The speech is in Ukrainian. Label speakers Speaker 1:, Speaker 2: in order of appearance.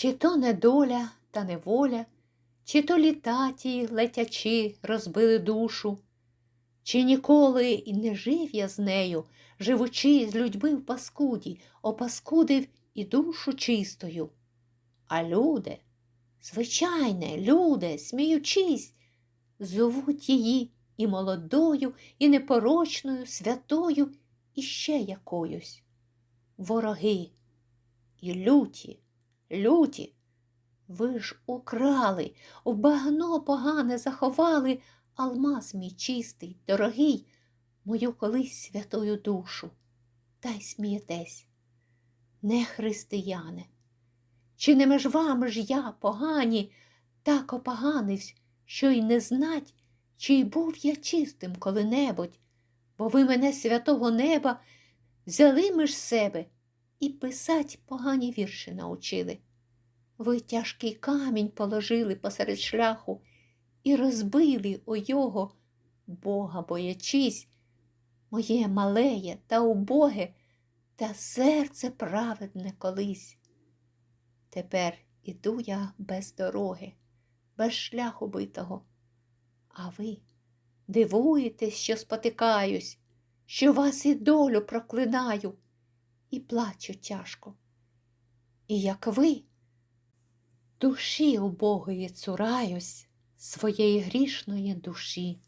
Speaker 1: Чи то недоля та неволя, чи то літа ті летячи розбили душу, чи ніколи і не жив я з нею, живучи з людьми в паскуді, опаскудив і душу чистою. А люди, звичайне, люди, сміючись, зовуть її і молодою, і непорочною, святою, і ще якоюсь. Вороги і люті, люті. Ви ж украли, у багно погане заховали алмаз мій чистий, дорогий, мою колись святою душу. Та й смієтесь, не християне. Чи не меж вам ж я, погані, так опоганивсь, що й не знать, чи був я чистим коли-небудь, бо ви мене святого неба взяли між себе і писать погані вірші научили. Ви тяжкий камінь положили посеред шляху і розбили у його, Бога боячись, моє малеє та убоге та серце праведне колись. Тепер іду я без дороги, без шляху битого. А ви дивуєтесь, що спотикаюсь, що вас і долю проклинаю, і плачу тяжко. І як ви, душі убогої цураюсь, своєї грішної душі.